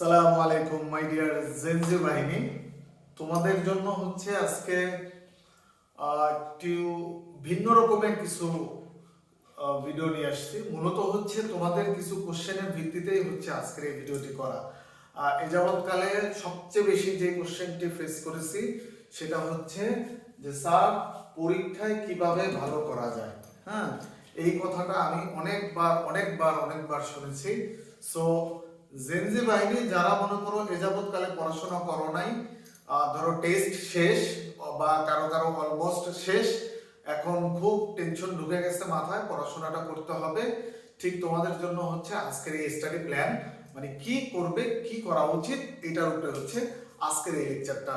সালাম আলাইকুম my dear Gen Z বাহিনী। তোমাদের জন্য হচ্ছে আজকে একটু ভিন্ন রকমের কিছু ভিডিও নিয়ে আসছি। মূলত হচ্ছে তোমাদের কিছু কোশ্চেনের ভিত্তিতেই হচ্ছে আজকের এই ভিডিওটি করা। এ যাবৎকালে সবচেয়ে বেশি যে কোশ্চেনটি ফেস করেছি, সেটা হচ্ছে যে, স্যার, পরীক্ষায় কীভাবে ভালো করা যায়? হ্যাঁ এই কথাটা আমি অনেকবার অনেকবার অনেকবার শুনেছি। সো জেনজি বাহিনী যারা মনে করো এ যাবৎকালে পড়াশোনা করো নাই ধরো টেস্ট শেষ, বা কারও কারও অলমোস্ট শেষ, এখন খুব টেনশন ঢুকে গেছে মাথায়, পড়াশোনাটা করতে হবে। ঠিক তোমাদের জন্য হচ্ছে আজকের এই স্টাডি প্ল্যান মানে কি করবে, কি করা উচিত, এটার উপরে হচ্ছে আজকের এই লেকচারটা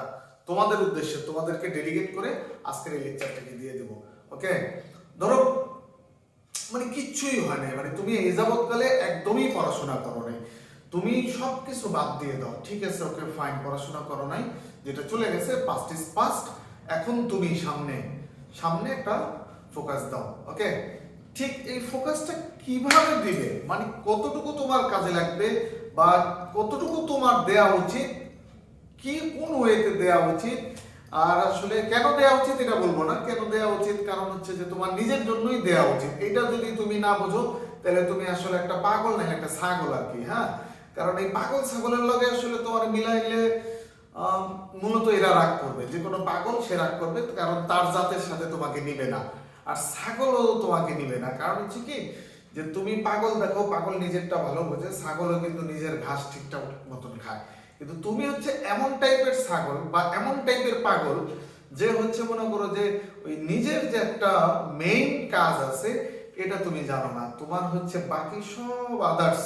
তোমাদের উদ্দেশ্যে, তোমাদেরকে ডেডিকেট করে আজকের এই লেকচারটাকে দিয়ে দেবো। ওকে ধরো মানে কিচ্ছুই হয় না মানে তুমি এই যাবৎকালে একদমই পড়াশোনা করো তুমি সব কিছু বাদ দিয়ে দাও। ঠিক আছে, ওকে ফাইন পড়াশোনা করো নাই, যেটা চলে গেছে পাস্ট ইজ পাস্ট এখন তুমি সামনে সামনে একটা ফোকাস দাও ওকে ঠিক এই ফোকাসটা কীভাবে দিবে? মানে কতটুকু তোমার কাজে লাগবে বা কতটুকু তোমার দেয়া উচিত? কি, কোন ওয়েতে দেওয়া উচিত? আর আসলে কেন দেওয়া উচিত এটা বলব না। কেন দেওয়া উচিত? কারণ হচ্ছে যে তোমার নিজের জন্যই দেওয়া উচিত। এটা যদি তুমি না বোঝো, তাহলে তুমি আসলে একটা পাগল না, একটা ছাগল আর কি হ্যাঁ? কারণ এই পাগল ছাগলের লগে আসলে তোমার মিলাইলে মূলত এরা রাগ করবে। যে কোনো পাগল সে রাগ করবে, কারণ তার জাতের সাথে তোমাকে নিবে না। আর ছাগলও তোমাকে নিবে না। কারণ হচ্ছে কি, যে তুমি পাগল দেখো, পাগল নিজেরটা ভালো বোঝে, ছাগলও কিন্তু নিজের ঘাস ঠিকঠাক মতন খায়। কিন্তু তুমি হচ্ছে এমন টাইপের ছাগল বা এমন টাইপের পাগল যে হচ্ছে মনে করো যে ওই নিজের যে একটা মেইন কাজ আছে, এটা তুমি জানো না। তোমার হচ্ছে বাকি সব আদার্স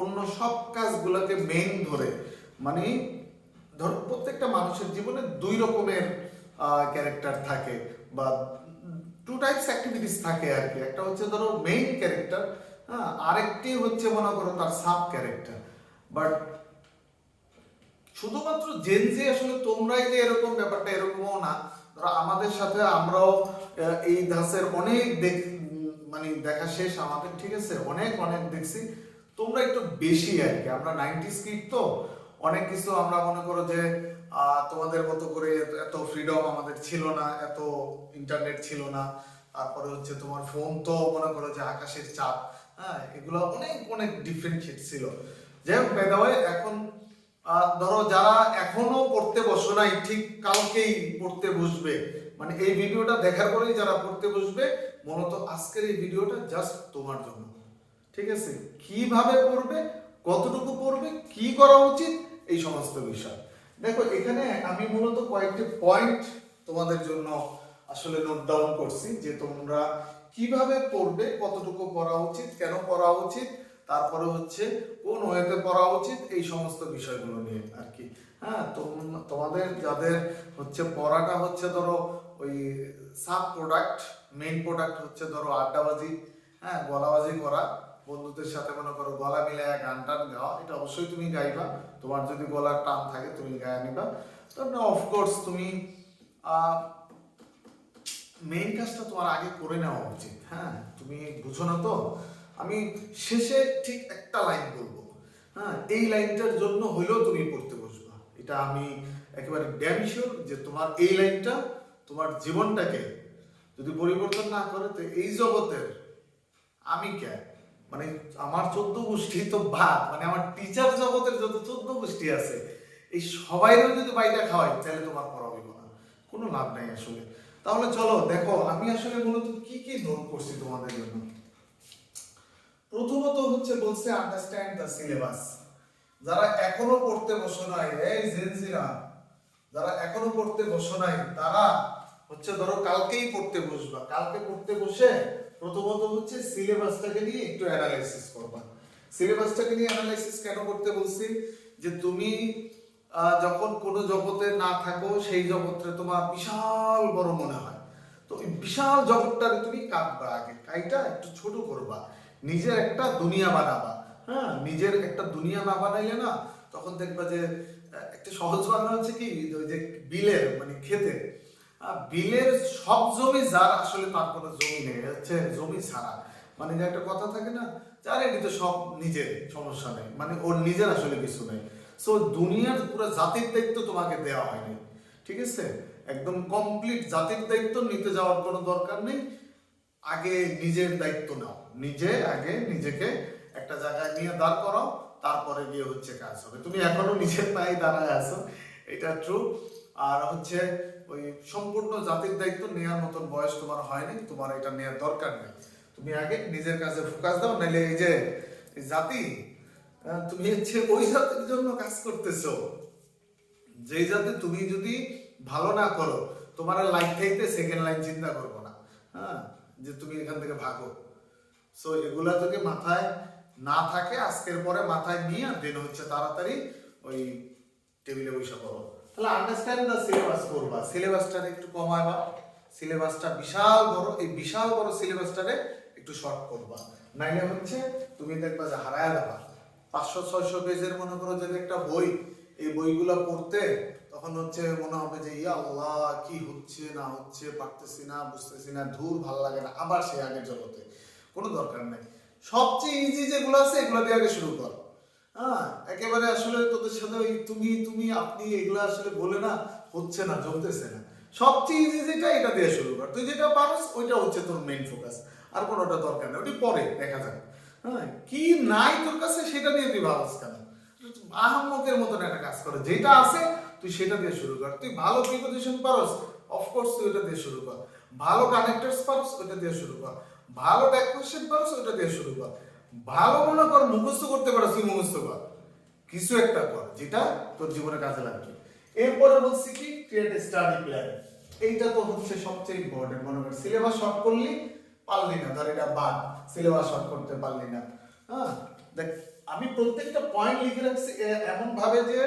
অন্য সব কাজগুলোকে মেইন ধরে মানে ধর প্রত্যেকটা মানুষের জীবনে দুই রকমের ক্যারেক্টার থাকে বা টু টাইপস অ্যাক্টিভিটিস থাকে আর কি। একটা হচ্ছে ধরো মেইন ক্যারেক্টার হ্যাঁ আরেকটি হচ্ছে মনে করো তার সাব ক্যারেক্টার বাট শুধুমাত্র জেনজি আসলে তোমরাই যে এরকম ব্যাপারটা এরকমও না, ধরো আমাদের সাথে আমরাও এই ধাসের অনেক দেখ মানে দেখা শেষ আমাদের, ঠিক আছে? অনেক অনেক দেখছি। তোমরা একটু বেশি আর কি। আমরা নাইনটি স্কিট তো, অনেক কিছু আমরা মনে করো যে তোমাদের মতো করে এত- ফ্রিডম আমাদের ছিল না, এত ইন্টারনেট ছিল না। তারপরে হচ্ছে তোমার ফোন তো মনে করো যে আকাশের চাপ হ্যাঁ এগুলো অনেক অনেক ডিফারেন্ট ডিফারেন্সিয়েট ছিল। যাই হোক the এখন ধরো যারা এখনও পড়তে বসো নাই, ঠিক কালকেই পড়তে বসবে। মানে এই ভিডিওটা দেখার পরেই যারা পড়তে বসবে, মূলত আজকের এই ভিডিওটা জাস্ট তোমার জন্য। ঠিক আছে? কীভাবে পড়বে? কতটুকু পড়বে? কি করা উচিত? এই সমস্ত বিষয়। দেখো, এখানে আমি মূলত কয়েকটি পয়েন্ট তোমাদের জন্য আসলে নোট ডাউন করছি যে তোমরা কীভাবে পড়বে, কতটুকু পড়া উচিত, কেন পড়া উচিত, তারপরে হচ্ছে কোন ওয়েতে পড়া উচিত, এই সমস্ত বিষয়গুলো নিয়ে আর কি হ্যাঁ তোম- তোমাদের যাদের হচ্ছে পড়াটা হচ্ছে ধরো ওই সাব প্রোডাক্ট মেইন প্রোডাক্ট হচ্ছে ধরো আড্ডাবাজি হ্যাঁ গলাবাজি করা বন্ধুদের সাথে মনে করো গলা মিলায় গান টান গাওয়া, এটা অবশ্যই তুমি গাইবা। তোমার যদি গলার টান থাকে, তুমি গায়ে নিবা। তারপরে অফকোর্স তুমি মেইন কাজটা তোমার আগে করে নেওয়া উচিত হ্যাঁ? তুমি বুঝো না তো? আমি শেষে ঠিক একটা লাইন বলব হ্যাঁ? এই লাইনটার জন্য হইলেও তুমি পড়তে বসবা। এটা আমি একেবারে ড্যাম যে তোমার এই লাইনটা তোমার জীবনটাকে যদি পরিবর্তন না করে, তো এই জগতের আমি কে? মানে আমার চোদ্দ গোষ্ঠী তো ভাত মানে আমার টিচার জগতের যত চোদ্দ গোষ্ঠী আছে, এই সবাইরও যদি বাইটা খাওয়াই, তাহলে তোমার পড়া হইব না কোনো লাভ নাই আসলে। তাহলে চলো, দেখো, আমি আসলে মূলত কি কি নোট করছি তোমাদের জন্য? প্রথমত হচ্ছে বলছে আন্ডারস্ট্যান্ড দ্য সিলেবাস যারা এখনও পড়তে বসো নাই, এই জেনজিরা যারা এখনও পড়তে বসো নাই, তারা হচ্ছে ধরো কালকেই পড়তে বসবা। কালকে পড়তে বসে প্রথমত হচ্ছে সিলেবাসটাকে নিয়ে একটু অ্যানালাইসিস করবা। সিলেবাসটাকে নিয়ে অ্যানালাইসিস কেন করতে বলছি? যে তুমি যখন কোনো জগতে না থাকো সেই জগতে তোমার বিশাল বড় মনে হয়। তো এই বিশাল জগৎটার তুমি কাটবা আগে। কাইটা একটু ছোট করবা। নিজের একটা দুনিয়া বানাবা। হ্যাঁ নিজের একটা দুনিয়া না বানাইলে না তখন দেখবা যে একটা সহজ বাংলা হচ্ছে কি? ওই যে বিলের মানে আহ, বিলের সব জমি যার, আসলে তার কোনো জমি নেই, হচ্ছে জমি ছাড়া। মানে যে একটা কথা থাকে না, যার এটি তো সব নিজের, সমস্যা নেই। মানে ওর নিজের আসলে কিছু নেই। সো দুনিয়ার পুরো জাতির দায়িত্ব তোমাকে দেওয়া হয়নি। ঠিক আছে? একদম কমপ্লিট জাতির দায়িত্ব, নিতে যাওয়ার কোনো দরকার নেই। আগে নিজের দায়িত্ব নাও। নিজে আগে নিজেকে একটা জায়গায় নিয়ে দাঁড় করাও, তারপরে গিয়ে হচ্ছে কাজ হবে। তুমি এখনও নিজের পায়ে দাঁড়ায় আছো। এটা ট্রু আর হচ্ছে ওই সম্পূর্ণ জাতির দায়িত্ব নেওয়ার মতন বয়স তোমার হয়নি, তোমার এটা নেওয়ার দরকার নেই। তুমি আগে নিজের কাজে ফোকাস দাও নাহলে এই যে জাতি তুমি হচ্ছে ওই জাতির জন্য কাজ করতেছো। যেই যাতে তুমি যদি ভালো না করো, তোমার লাইন থাকতে সেকেন্ড লাইন চিন্তা করব না। হ্যাঁ যে তুমি এখান থেকে ভাগো। সো এগুলা যদি মাথায় না থাকে, আজকের পরে মাথায় নিয়ে দেন হচ্ছে তাড়াতাড়ি ওই টেবিলে বসে করো তাহলে আন্ডারস্ট্যান্ড দ্য সিলেবাস করবা। সিলেবাসটা একটু কমাবা সিলেবাসটা বিশাল বড় এই বিশাল বড় সিলেবাসটারে একটু শর্ট করবা। নাইলে হচ্ছে তুমি দেখবা যে হারায় যাবা। পাঁচশো, ছয়শো পেজের মনে করো যদি একটা বই, এই বইগুলো পড়তে তখন হচ্ছে মনে হবে যে, ইয়া আল্লাহ, কি হচ্ছে, না হচ্ছে, পারতেছি না, বুঝতেছি না, ধূর, ভালো লাগে না। আবার সে আগের জগতে। কোনো দরকার নেই। সবচেয়ে ইজি যেগুলো আছে, এগুলো দিয়ে আগে শুরু কর। হ্যাঁ একেবারে আসলে তোদের সাথে ওই তুমি তুমি, আপনি এগুলো আসলে বলে না, হচ্ছে না, জমতেছে না। সবচেয়ে ইজি যেটা, এটা দিয়ে শুরু কর। তুই যেটা পারস, ওইটা হচ্ছে তোর মেইন ফোকাস আর কোনোটা দরকার নেই, ওটি পরে দেখা যাবে হ্যাঁ কি নাই তোর কাছে, সেটা নিয়ে তুই ভাবস কেন? আহম্মকের মতন একটা কাজ করে। যেটা আছে, তুই সেটা দিয়ে শুরু কর। তুই ভালো প্রিপোজিশন পারস অফকোর্স তুই ওটা দিয়ে শুরু কর। ভালো কানেক্টরস পারস ওটা দিয়ে শুরু কর। ভালো ব্যাক কোশ্চেন পারস ওটা দিয়ে শুরু কর। ভালো মনে কর, মুখস্থ করতে পারো, তুই মুখস্থ কর। কিছু একটা কর, যেটা তোর জীবনে কাজে লাগবে। এরপরে বলছি কি ক্রিয়েট স্টাডি প্ল্যান এইটা তো হচ্ছে সবচেয়ে ইম্পর্টেন্ট মনে কর সিলেবাস শর্ট করলি, পারলি না। ধর এটা বাদ সিলেবাস শর্ট করতে পারলি না। হ্যাঁ? দেখ, আমি প্রত্যেকটা পয়েন্ট লিখে রাখছি এমন ভাবে যে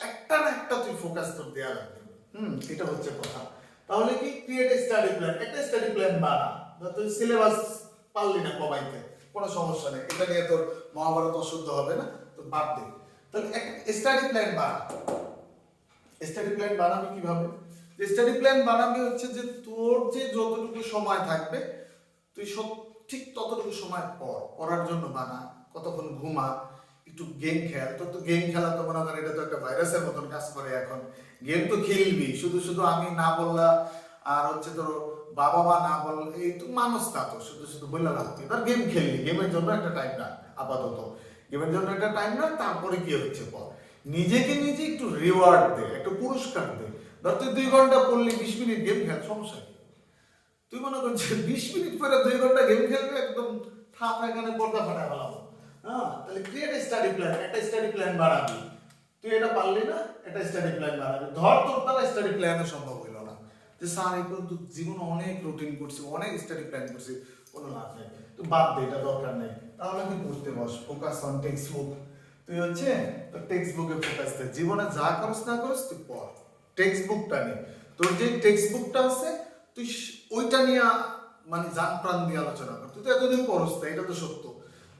একটা না একটা তুই ফোকাস তোর দেওয়া লাগবে। হুম, এটা হচ্ছে কথা। তাহলে কি ক্রিয়েট স্টাডি প্ল্যান একটা স্টাডি প্ল্যান বানা। তুই সিলেবাস পারলি না কমাইতে। কোনো সমস্যা নেই। এটা নিয়ে তোর মহাভারত অশুদ্ধ হবে না, তো বাদ দে। তাহলে স্টাডি প্ল্যান বানা স্টাডি প্ল্যান বানাবি কীভাবে? স্টাডি প্ল্যান বানাবি হচ্ছে যে তোর যে যতটুকু সময় থাকবে, তুই সব ঠিক ততটুকু সময় পর পড়ার জন্য বানা, কতক্ষণ ঘুমা, একটু গেম খেল। তোর তো গেম খেলা তো মনে কর এটা তো একটা ভাইরাসের মতন কাজ করে এখন। গেম তো খেলবি, শুধু শুধু আমি না বললা আর হচ্ছে তোর বাবা মা না বল এই তো মানুষ না তো, শুধু শুধু বললা লাগবে এবার গেম খেললি গেমের জন্য একটা টাইম না আপাতত। গেমের জন্য একটা টাইম না তারপরে কি হচ্ছে পর নিজেকে নিজে একটু রিওয়ার্ড দে, একটু পুরস্কার দে। ধর তুই দুই ঘণ্টা পড়লি, বিশ মিনিট গেম খেল, সমস্যা কি? তুই মনে করছিস বিশ মিনিট পরে দুই ঘণ্টা গেম খেলবে, একদম থাপ এখানে পর্দা ফাটা ফেলাবো। হ্যাঁ তাহলে ক্রিয়েট স্টাডি প্ল্যান একটা স্টাডি প্ল্যান বানাবি। তুই এটা পারলি না, একটা স্টাডি প্ল্যান বানাবি। ধর তোর দ্বারা স্টাডি প্ল্যানও সম্ভব যে স্যার এই কিন্তু জীবনে অনেক রুটিন করছি অনেক স্টাডি প্ল্যান করছি। কোনো লাভ নেই। তুই বাদ দে এটা দরকার নেই। তাহলে তুই পড়তে বস ফোকাস অন টেক্সট বুক তুই হচ্ছে তোর টেক্সট বুকে ফোকাস দে জীবনে যা করস না করস তুই পড়। টেক্সট বুকটা নে। তোর যে টেক্সট বুকটা আছে তুই ওইটা নিয়ে মানে জান প্রাণ দিয়ে আলোচনা কর। তুই তো এতদিন পড়স না এটা তো সত্য।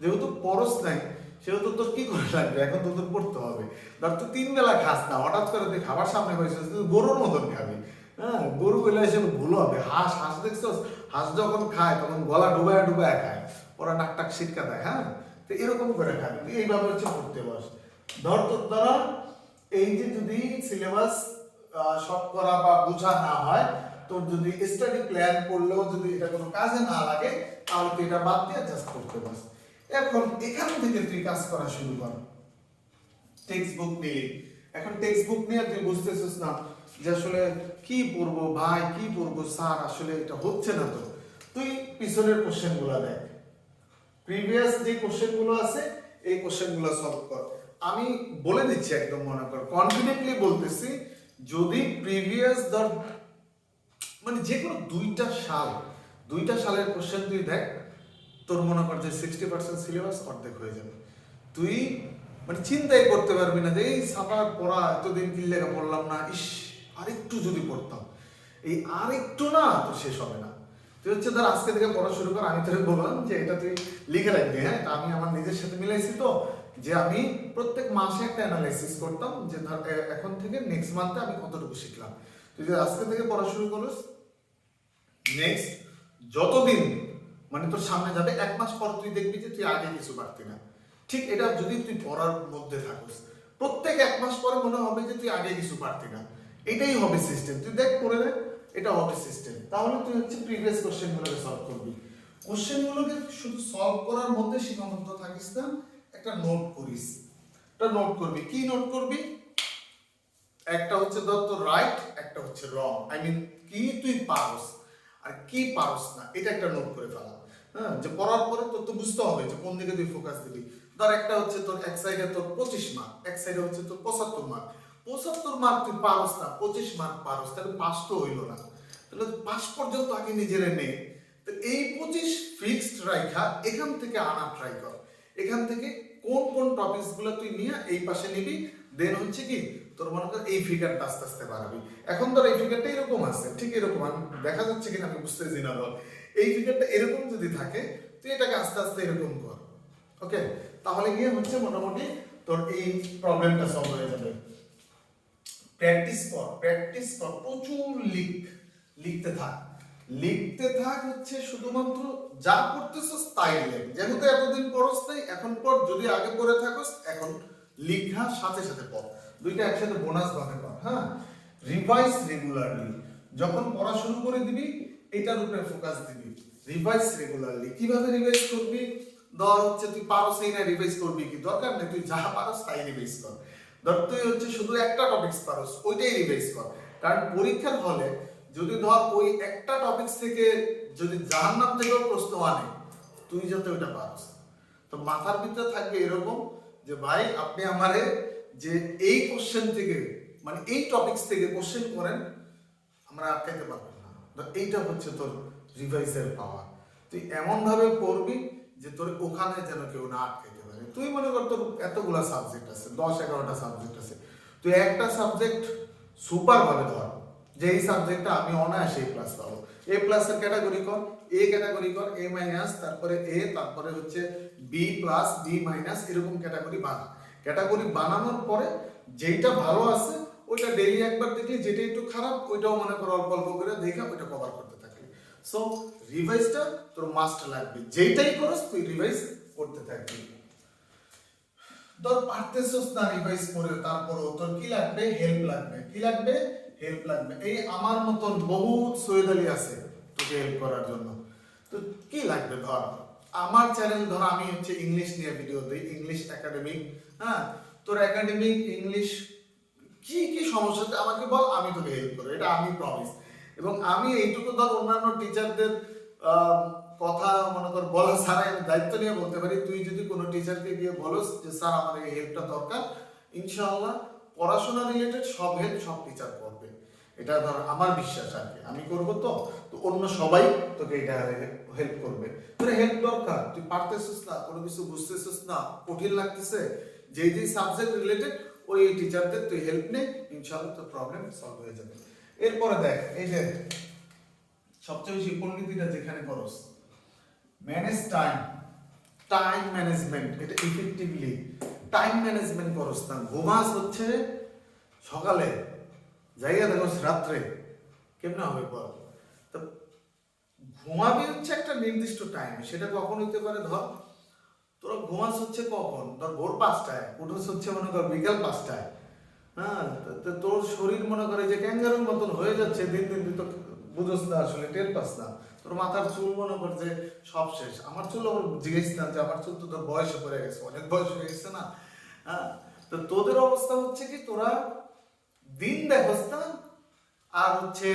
যেহেতু পড়স নাই সেহেতু তোর কি করে লাগবে? এখন তো তোর পড়তে হবে। ধর তুই তিন বেলা খাস না হঠাৎ করে তুই খাবার সামনে হয়েছিস তুই গরুর মতন খাবি। হ্যাঁ গরু বলে এসে ভুল হবে। হাঁস হাঁস দেখছস? হাঁস যখন খায়, তখন গলা ডুবায় ডুবায় খায়। ওরা নাক টাক ছিটকা দেয় হ্যাঁ? তো এরকম করে খাবি এইভাবে হচ্ছে পড়তে বস। ধর তোর দ্বারা এই যে যদি সিলেবাস শর্ট করা বা বোঝা না হয়, তোর যদি স্টাডি প্ল্যান করলেও যদি এটা কোনো কাজে না লাগে, তাহলে তুই এটা বাদ দিয়ে জাস্ট করতে পারস এখন এখান থেকে তুই কাজ করা শুরু কর। টেক্সট বুক নিলি এখন টেক্সট বুক নিয়ে তুই বুঝতেছিস না যে আসলে কি পড়ব ভাই, কি পড়ব স্যার, আসলে এটা হচ্ছে না তো। তুই পিছনের কোশ্চেনগুলা দেখ। প্রিভিয়াস যে কোশ্চেনগুলো আছে, এই কোশ্চেনগুলো সলভ কর। আমি বলে দিচ্ছি একদম মনে কর কনফিডেন্টলি বলতেছি, যদি প্রিভিয়াস ধর মানে যে কোনো দুইটা সাল, দুইটা সালের কোশ্চেন তুই দেখ, তোর মনে কর যে সিক্সটি পার্সেন্ট সিলেবাস অর্ধেক হয়ে যাবে। তুই মানে চিন্তাই করতে পারবি না যে, এই সাঁতার পড়া, এতদিন কি পড়লাম না? ইস আরেকটু যদি পড়তাম। এই আরেকটু না তো শেষ হবে না। তুই হচ্ছে ধর আজকে থেকে পড়া শুরু কর, আমি তোকে বললাম যে এটা তুই লিখে রাখবি হ্যাঁ? আমি আমার নিজের সাথে মিলাইছি তো, যে আমি প্রত্যেক মাসে একটা অ্যানালাইসিস করতাম যে ধর এখন থেকে নেক্সট মান্থে আমি কতটুকু শিখলাম। তুই যদি আজকে থেকে পড়া শুরু করিস নেক্সট যতদিন মানে তোর সামনে যাবে, এক মাস পর তুই দেখবি যে তুই আগে কিছু পারতি না। ঠিক এটা যদি তুই পড়ার মধ্যে থাকিস, প্রত্যেক এক মাস পরে মনে হবে যে তুই আগে কিছু পারতি না। এটাই হবে সিস্টেম তুই দেখ পড়ে দেখ এটা হবে সিস্টেম তাহলে তুই হচ্ছে প্রিভিয়াস কোশ্চেনগুলোকে সলভ করবি। কোশ্চেনগুলোকে শুধু সলভ করার মধ্যে সীমাবদ্ধ থাকিস না, একটা নোট করিস। একটা নোট করবি। কি নোট করবি? একটা হচ্ছে তোর রাইট একটা হচ্ছে রং আই মিন কি তুই পারস, আর কি পারস না, এটা একটা নোট করে ফেলা। হ্যাঁ যে পড়ার পরে তোর তো বুঝতে হবে যে কোন দিকে তুই ফোকাস দিবি। ধর একটা হচ্ছে তোর এক সাইডে তোর পঁচিশ মার্ক এক সাইডে হচ্ছে তোর পঁচাত্তর মার্ক পঁচাত্তর মার্ক তুই পারস না, পঁচিশ মার্ক পারস, তাহলে পাস তো হইল না। তাহলে পাস পর্যন্ত আগে নিজেরে নে। এই পঁচিশ ফিক্সড রাইখা, এখান থেকে আনা ট্রাই কর। এখান থেকে কোন কোন টপিকসগুলো তুই নিয়ে এই পাশে নিবি দেন হচ্ছে কি, তোর মনে কর এই ফিগারটা আস্তে আস্তে বাড়াবি। এখন তোর এই ফিগারটা এরকম আছে, ঠিক এরকম, আমি দেখা যাচ্ছে কিনা, আমি বুঝতেছি না বল এই ফিগারটা এরকম যদি থাকে, তুই এটাকে আস্তে আস্তে এরকম কর। ওকে তাহলে গিয়ে হচ্ছে মোটামুটি তোর এই প্রবলেমটা সলভ হয়ে যাবে। প্র্যাকটিস কর প্র্যাকটিস কর, প্রচুর লিখ, লিখতে থাক। লিখতে থাক হচ্ছে শুধুমাত্র যা পড়তেছস তাই লেখ। যেহেতু এতদিন পড়স তাই এখন পর যদি আগে পড়ে থাকস, এখন লিখার সাথে সাথে পড়। দুইটা একসাথে বোনাস ভাবে পড় হ্যাঁ? রিভাইজ রেগুলারলি যখন পড়া শুরু করে দিবি, এটার উপরে ফোকাস দিবি। রিভাইজ রেগুলারলি কীভাবে রিভাইজ করবি? ধর হচ্ছে তুই পারস এই না রিভাইজ করবি কি? দরকার নেই, তুই যা পারস তাই রিভাইজ কর। ধর, তুই হচ্ছে শুধু একটা টপিকস পারস, ওইটাই রিভাইজ কর। কারণ পরীক্ষার হলে যদি ধর ওই একটা টপিকস থেকে যদি জাহান্নাম থেকেও প্রশ্ন আনে, তুই যাতে ওইটা পারস। তো মাথার ভিতরে থাকবে এরকম যে, ভাই, আপনি আমারে যে এই কোশ্চেন থেকে মানে এই টপিকস থেকে কোশ্চেন করেন, আমরা আটকাইতে পারবেন না। এইটা হচ্ছে তোর রিভাইসের পাওয়ার তুই এমন ভাবে পড়বি যে, তোর ওখানে যেন কেউ না আটকে তুই মনে কর তোর এতগুলা সাবজেক্ট আছে, দশ, এগারোটা সাবজেক্ট আছে। তুই একটা সাবজেক্ট সুপার ভাবে ধর যে এই সাবজেক্টটা আমি অনায়াসে এ প্লাস পাবো। এ প্লাসের ক্যাটাগরি কর এ ক্যাটাগরি কর এ মাইনাস তারপরে এ তারপরে হচ্ছে বি প্লাস বি মাইনাস এরকম ক্যাটাগরি বানা। ক্যাটাগরি বানানোর পরে যেইটা ভালো আছে, ওইটা ডেইলি একবার দেখলি, যেটা একটু খারাপ, ওইটাও মনে করো অল্প অল্প করে দেখে ওইটা কভার করতে থাকলি। সো রিভাইজটা তোর মাস্ট লাগবে। যেইটাই করস, তুই রিভাইজ করতে থাকবি। ধর পারতেছস না রিভাইজ করে, তারপরও তোর কি লাগবে? হেল্প লাগবে। কি লাগবে? হেল্প লাগবে। এই আমার মতন বহুত সৈয়দ আলী আছে তোকে হেল্প করার জন্য। তো কি লাগবে ধর? আমার চ্যানেল ধর, আমি হচ্ছে ইংলিশ নিয়ে ভিডিও দিই ইংলিশ একাডেমিক হ্যাঁ? তোর একাডেমিক ইংলিশ কি কি সমস্যাতে আমাকে বল, আমি তোকে হেল্প করব। এটা আমি প্রমিস এবং আমি এইটুকু ধর অন্যান্য টিচারদের কথা মনে কর, বলা ছাড়াই আমি দায়িত্ব নিয়ে বলতে পারি। তুই যদি কোনো টিচারকে গিয়ে বলস যে, স্যার, আমার এই হেল্পটা দরকার, ইনশাআল্লাহ পড়াশোনা রিলেটেড সব হেল্প সব টিচার করবে। এটা ধর আমার বিশ্বাস আর কি। আমি করব তো তো অন্য সবাই তোকে এটা হেল্প করবে। তোর হেল্প দরকার, তুই পারতেছিস না, কোনো কিছু বুঝতেছিস না, কঠিন লাগতেছে, যেই যেই সাবজেক্ট রিলেটেড ওই টিচারদের তুই হেল্প নে, ইনশাআল্লাহ তোর প্রবলেম সলভ হয়ে যাবে। এরপরে দেখ, এই যে সবচেয়ে বেশি পণ্ডিতিটা যেখানে করস ম্যানেজ টাইম টাইম ম্যানেজমেন্ট এটা ইফেক্টিভলি টাইম ম্যানেজমেন্ট করস না ঘুমাস হচ্ছে সকালে, জায়গা দেখো রাত্রে, কেমনে হবে বল? তো ঘুমাবি হচ্ছে একটা নির্দিষ্ট টাইম সেটা কখন হইতে পারে ধর, তোরা ঘুমাস হচ্ছে কখন? ধর ভোর পাঁচটায়, উঠোস হচ্ছে মনে কর বিকাল পাঁচটায়। হ্যাঁ তোর শরীর মনে করে যে ক্যাঙ্গারুর মতন হয়ে যাচ্ছে, দিন দিন তুই তো বুঝোস না আসলে টের পাস না। তোর মাথার চুল মনে কর যে সব শেষ। আমার চুল জিজ্ঞেস না যে, আমার চুল তো তোর বয়সে পড়ে গেছে, অনেক বয়স হয়ে গেছে না? হ্যাঁ? তো তোদের অবস্থা হচ্ছে কি, তোরা দিন দেখোস না, আর হচ্ছে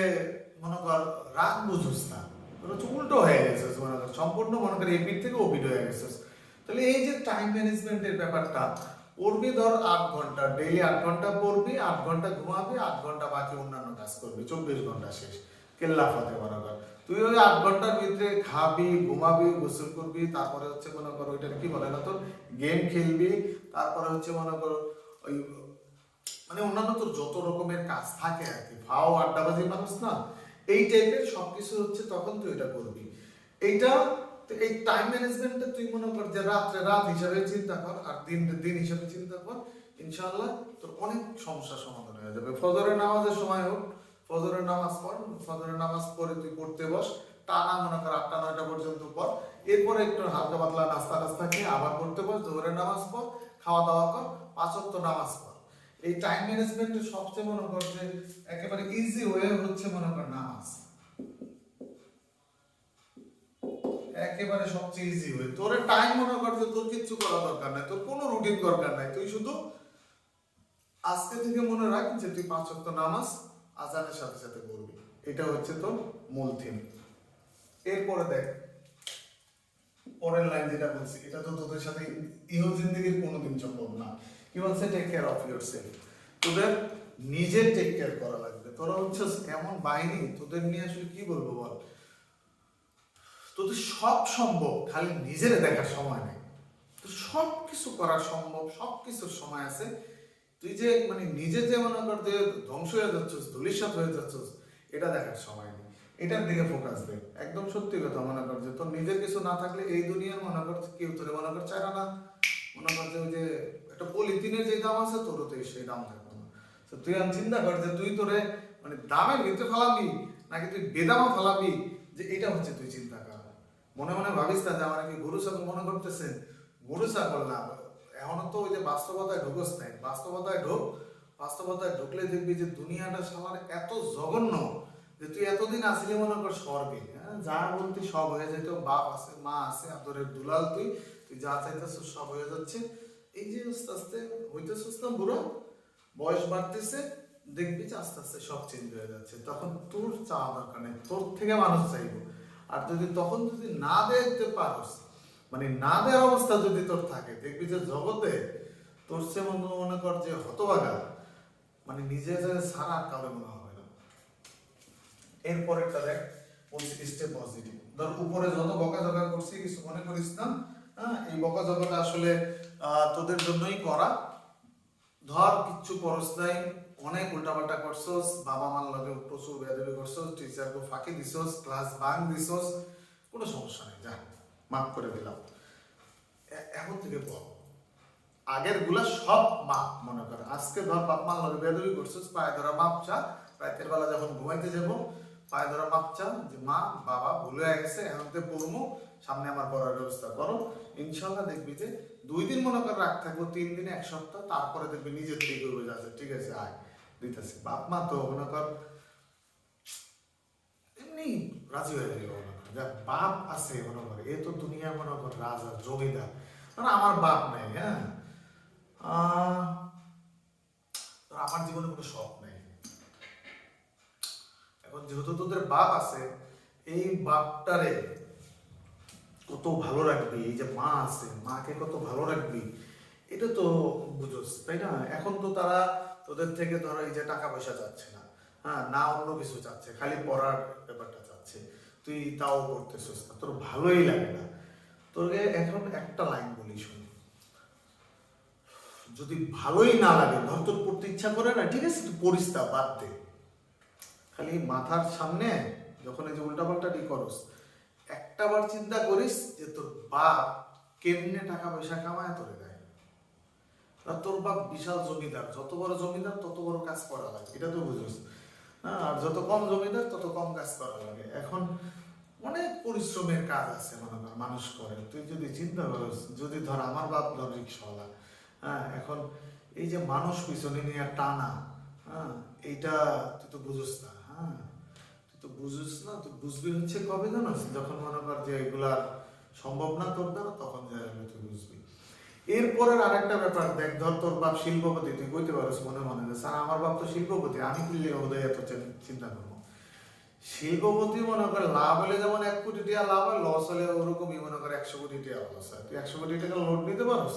মনে কর বুঝোস না। তোর হচ্ছে উল্টো হয়ে গেছিস মনে কর, সম্পূর্ণ মনে কর এপিট থেকে ওপিট হয়ে গেছিস। তাহলে এই যে টাইম ম্যানেজমেন্টের ব্যাপারটা পড়বি ধর আট ঘণ্টা ডেইলি আট ঘণ্টা পড়বি, আট ঘণ্টা ঘুমাবি, আট ঘণ্টা বাকি অন্যান্য কাজ করবি, চব্বিশ ঘণ্টা শেষ। কেল্লা ফতে বরাবর তুই ওই আট ঘণ্টার ভিতরে খাবি, ঘুমাবি, গোসল করবি, তারপরে হচ্ছে মনে করো ওইটার কি বলে না তোর, গেম খেলবি, তারপরে হচ্ছে মনে করো ওই মানে অন্যান্য তোর যত রকমের কাজ থাকে আর কি, ভাও, আড্ডাবাজি মানুষ না, এই টাইপের সবকিছু হচ্ছে তখন তুই এটা করবি। এইটা এই টাইম ম্যানেজমেন্টটা তুই মনে কর যে রাত্রে রাত হিসাবে চিন্তা কর আর দিন দিন হিসাবে চিন্তা কর, ইনশাআল্লাহ তোর অনেক সমস্যার সমাধান হয়ে যাবে। ফজরের নামাজের সময় হোক ফজরের নামাজ পড়, ফজরের নামাজ পড়ে তুই পড়তে বস, টানা মনে কর আটটা, নয়টা পর্যন্ত পর এরপরে একটু হালকা পাতলা নাস্তা টাস্তা খেয়ে আবার পড়তে পার জোহরের নামাজ পর খাওয়া দাওয়া কর পাঁচত্ব নামাজ পর এই টাইম ম্যানেজমেন্টের সবচেয়ে মনে কর যে একেবারে ইজি ওয়ে হচ্ছে মনে কর নামাজ। একেবারে সবচেয়ে ইজি ওয়ে তোর টাইম মনে কর যে তোর কিচ্ছু করা দরকার নাই, তোর কোনো রুটিন দরকার নাই। তুই শুধু আজকে থেকে মনে রাখ যে তুই পাঁচ নামাজ আজানের সাথে সাথে পড়বি এটা হচ্ছে তোর মূল থিম এরপরে দেখ, পরের লাইন যেটা বলছি, এটা তো তোদের সাথে ইহো জিন্দগির কোনোদিন সম্ভব না। কি বলছে take care of yourself তোদের নিজের টেক কেয়ার করা লাগবে। তোরা হচ্ছে এমন বাহিনী, তোদের নিয়ে আসলে কি বলব বল? তোদের সব সম্ভব, খালি নিজের দেখার সময় নেই। তো সব কিছু করা সম্ভব সব কিছুর সময় আছে। তুই যে মানে নিজে যে মনে কর যে ধ্বংস হয়ে যাচ্ছিস ধুলিসাত হয়ে যাচ্ছিস, এটা দেখার সময় নেই। এটার দিকে ফোকাস দে। একদম সত্যি কথা মনে কর যে, তোর নিজের কিছু না থাকলে এই দুনিয়ার মনে কর কেউ তোরে মনে কর চায় না। মনে কর যে ওই যে একটা পলিথিনের যে দাম আছে, তোরও তো সেই দাম থাকবে না। তো তুই আমি চিন্তা কর যে, তুই তোরে মানে দামের ভিতরে ফেলাবি, নাকি তুই বেদামা ফেলাবি, যে এটা হচ্ছে তুই চিন্তা কর। মনে মনে ভাবিস না যে আমার কি গরু ছাগল মনে করতেছেন গরু ছাগল না এখনও তো ওই যে বাস্তবতায় ঢুকস নাই। বাস্তবতায় ঢোক, বাস্তবতায় ঢুকলে দেখবি যে দুনিয়াটা সবার এত জঘন্য যে তুই এতদিন আসলে মনে কর স্বর্গে। হ্যাঁ যা বলতি সব হয়ে যেত, বাপ আছে, মা আছে, আদরের দুলাল তুই তুই যা চাইতেছ সব হয়ে যাচ্ছে। এই যে আস্তে আস্তে হইতেছিস না বুড়ো, বয়স বাড়তেছে, দেখবি যে আস্তে আস্তে সব চেঞ্জ হয়ে যাচ্ছে। তখন তোর চাওয়া দরকার নেই, তোর থেকে মানুষ চাইব। আর যদি তখন যদি না দেখতে পারস মানে না দেওয়া অবস্থা যদি তোর থাকে, দেখবি যে জগতে তোর সে মনে কর যে হতভাগা মানে নিজে যে সারা কারও মনে হবে না। এরপরেরটা দেখ বলছি স্টে পজিটিভ ধর উপরে যত বকা জগা করছি, কিছু মনে করিস না হ্যাঁ? এই বকা জগাটা আসলে তোদের জন্যই করা। ধর কিচ্ছু করস নাই, অনেক উল্টাপাল্টা করছস বাবা মার লগে প্রচুর বেদবি করছস টিচারকে ফাঁকি দিছস ক্লাস ভাঙ দিছস, কোনো সমস্যা নেই, যা। মাফ করে দিলাম। এখন থেকে বল, আগেরগুলা সব মাপ মনে কর। আজকে ধর বাপ মার লগে বেদবি করছস, পায়ে ধরা মাপ চা, রাতের বেলা যখন ঘুমাইতে যাব, পায়ে ধরা মাপ চা যে, মা, বাবা, ভুলে গেছে, এখন থেকে পড়মু, সামনে আমার পড়ার ব্যবস্থা করো। ইনশাল্লাহ দেখবি যে, দুই দিন মনে কর রাখ থাকব, তিন দিন, এক সপ্তাহ, তারপরে দেখবি নিজের থেকে করবে যাচ্ছে। ঠিক আছে, আয়, দিতেছি। বাপ মা তো মনে কর, এমনি রাজি হয়ে যাবে মনে কর যা বাপ আছে মনে কর, এ তো দুনিয়ার মনে কর রাজা, জমিদার। মানে আমার বাপ নাই হ্যাঁ? আমার জীবনে কোনো শখ নেই। এখন যেহেতু তোদের বাপ আছে, এই বাপটারে কত ভালো রাখবি, এই যে মা আছে, মাকে কত ভালো রাখবি, এটা তো বুঝোস, তাই না? এখন তো তারা তোদের থেকে ধরো এই যে টাকা পয়সা চাচ্ছে না হ্যাঁ না অন্য কিছু চাচ্ছে, খালি পড়ার ব্যাপারটা চাচ্ছে। তুই তাও করতেছিস না, তোর ভালোই লাগে না। তোকে এখন একটা লাইন বলি শুনি। যদি ভালোই না লাগে, ধর তোর পড়তে ইচ্ছা করে না, ঠিক আছে, তুই পড়িস তা বাদ দে। খালি মাথার সামনে যখন এই যে উল্টাপাল্টা টি করস, একটা বার চিন্তা করিস যে তোর বাপ কেমনে টাকা পয়সা কামায় তোরে দেয়। তোর বাপ বিশাল জমিদার, যত বড় জমিদার, তত বড় কাজ করা লাগে, এটা তো বুঝিস। হ্যাঁ আর যত কম জমিদার তত কম কাজ করা লাগে। এখন অনেক পরিশ্রমের কাজ আছে, মনে কর, মানুষ করে। তুই যদি চিন্তা করিস, যদি ধর আমার বাপ ধর রিক্সাওয়ালা হ্যাঁ এখন এই যে মানুষ পিছনে নিয়ে টানা হ্যাঁ এইটা তুই তো বুঝিস না হ্যাঁ। তুই তো বুঝিস না, তুই বুঝবি হচ্ছে কবে জানোস? যখন মনে কর যে এগুলা সম্ভব না তোর দ্বারা, তখন তুই বুঝবি। এরপরের আরেকটা ব্যাপার দেখ ধর তোর বাপ শিল্পপতি তুই কইতে পারিস মনে মনে যে স্যার আমার বাপ তো শিল্পপতি আমি কি লিগে বোধহয় এত চিন্তা করব? শিল্পপতি মনে করে লাভ হলে যেমন এক কোটি টাকা লাভ হয় লস হলে ওরকমই মনে করে একশো কোটি টাকা লস হয়। তুই একশো কোটি টাকা লোড নিতে পারস?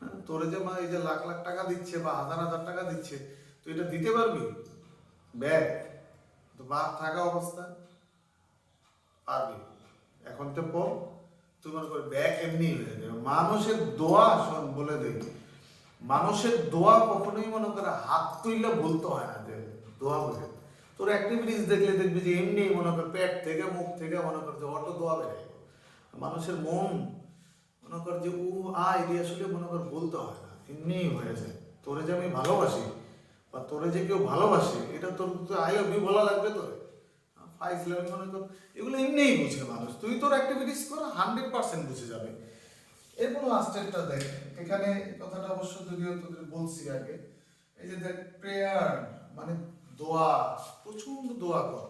হ্যাঁ, তোরে যে মা এই যে লাখ লাখ টাকা দিচ্ছে বা হাজার হাজার টাকা দিচ্ছে তুই এটা দিতে পারবি? ব্যাগ তো বাপ থাকা অবস্থা পারবি। এখন তো পর তুই মনে কর ব্যাগ এমনি হয়ে যাবে। মানুষের দোয়া, শোন, বলে দেই, মানুষের দোয়া কখনোই মনে করে হাত তুইলে বলতে হয় না যে দোয়া বলে। তোর অ্যাক্টিভিটিস দেখলে দেখবি যে এমনি মনে কর পেট থেকে, মুখ থেকে মনে কর যে অটো দোয়া বেড়ে মানুষের মন মনে কর যে উ, আ এটি আসলে মনে কর বলতে হয় না। এমনি হয়ে যায়। তোরে যে আমি ভালোবাসি বা তোরে যে কেউ ভালোবাসে, এটা তোর আই লাভ বলা লাগবে তোরে। ফাইজলামি মনে কর, এগুলো এমনিই বুঝে মানুষ। তুই তোর অ্যাক্টিভিটিস কর হান্ড্রেড পার্সেন্ট বুঝে যাবে। এরপর লাস্টেরটা দেখ, এখানে কথাটা অবশ্য যদিও তোদের বলছি আগে, এই যে দেখ প্রেয়ার মানে দোয়া প্রচণ্ড দোয়া কর।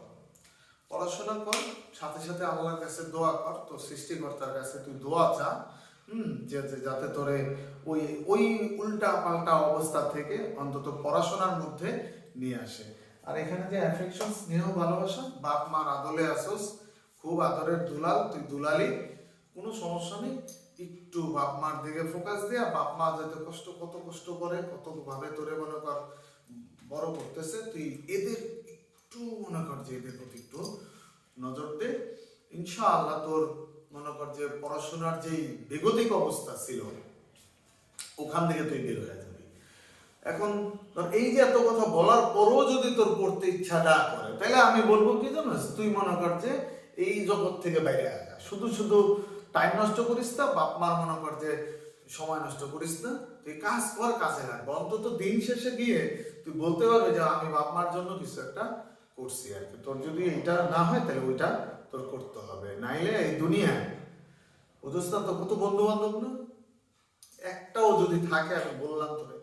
পড়াশোনা কর, সাথে সাথে আল্লাহর কাছে দোয়া কর, তোর সৃষ্টিকর্তার কাছে তুই দোয়া চা, হুম, যে- যাতে তোরে ওই ওই উল্টা পাল্টা অবস্থা থেকে অন্তত পড়াশোনার মধ্যে নিয়ে আসে। আর এখানে যে অ্যাফেকশন স্নেহ, ভালোবাসা, বাপ, মার আদলে আসোস খুব আদরের দুলাল, তুই দুলালি, কোনো সমস্যা নেই। একটু বাপ, মার দিকে ফোকাস দেয়া, বাপ, মা যাতে কষ্ট, কত কষ্ট করে, কত ভাবে তোরে মনে কর বড় করতেছে, তুই এদের একটু মনে কর যে এদের প্রতি একটু নজর দে। ইনশাআল্লাহ তোর মনে কর যে পড়াশোনার যেই বেগতিক অবস্থা ছিল, ওখান থেকে তুই বের হয়ে এখন এই যে এত কথা বলার পরও যদি তোর পড়তে ইচ্ছা না করে, তাহলে আমি বলব কি জানিস? তুই মনে কর যে এই জগৎ থেকে বাইরে আসা শুধু শুধু টাইম নষ্ট করিস না, বাপ মার মনে কর যে সময় নষ্ট করিস না। তুই কাজ কর, কাজে লাগবে অন্তত দিন শেষে গিয়ে তুই বলতে পারবে যে আমি বাপ মার জন্য কিছু একটা করছি আর কি। তোর যদি এটা না হয়, তাহলে ওইটা তোর করতে হবে। নাইলে এই দুনিয়ায় বুঝছ না তো কত বন্ধু বান্ধব না? একটাও যদি থাকে, আমি বললাম তোরে।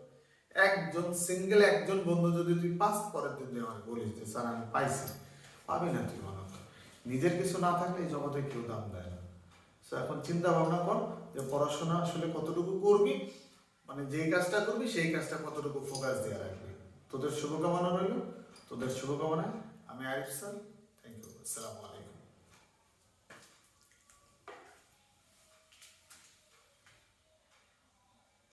একজন সিঙ্গেল একজন বন্ধু যদি তুই পাস দিন তুই বলিস যে, স্যার, আমি পাইছি। পাবি না তুই কর। নিজের কিছু না থাকলে এই জগতে কেউ দাম দেয় না। So, এখন চিন্তা ভাবনা কর যে, পড়াশোনা আসলে কতটুকু করবি? মানে যেই কাজটা করবি, সেই কাজটা কতটুকু ফোকাস দিয়ে রাখবি? তোদের শুভকামনা রইল। তোদের শুভকামনা আমি আরিফ স্যার থ্যাংক ইউ আসসালামু আলাইকুম।